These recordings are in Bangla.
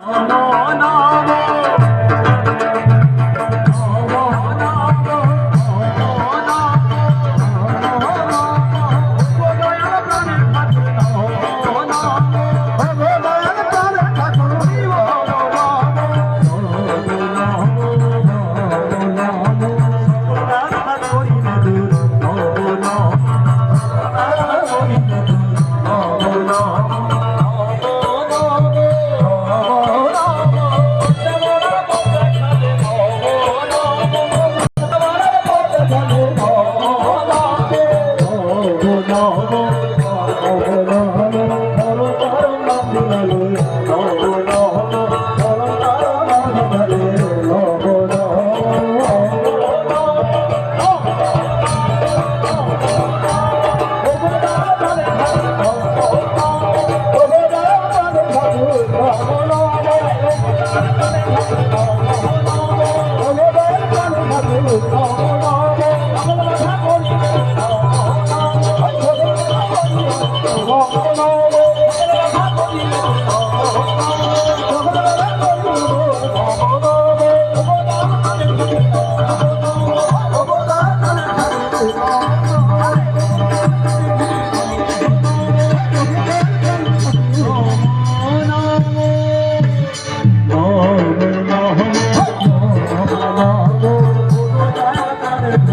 No, no, no. Oh,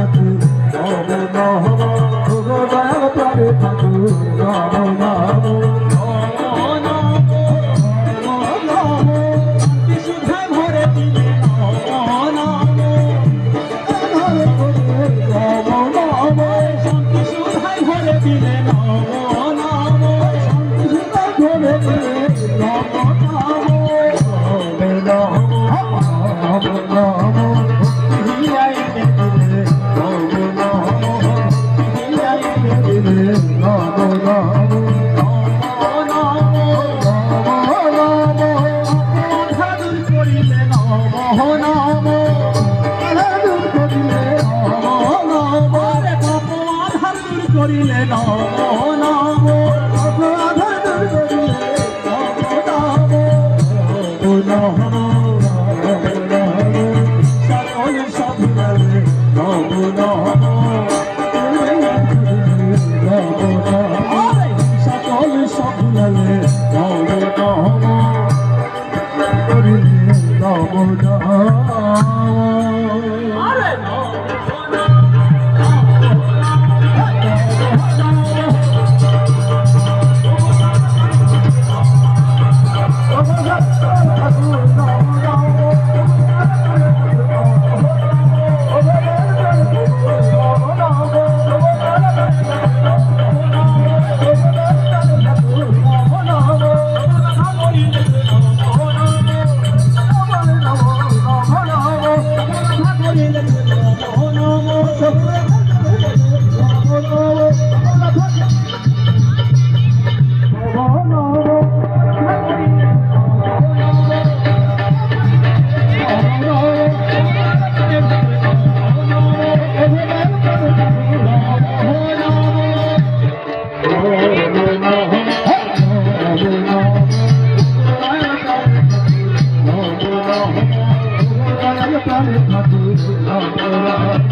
করিলে সকল নম নম করিলে নম নম Oh,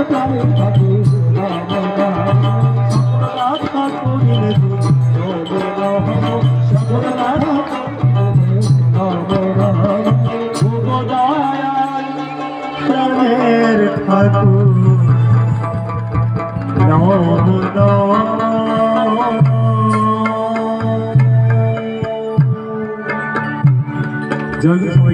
ঠাকুর সকল রাধা করিলে প্রাণের ঠাকুর নম নম সবাইকে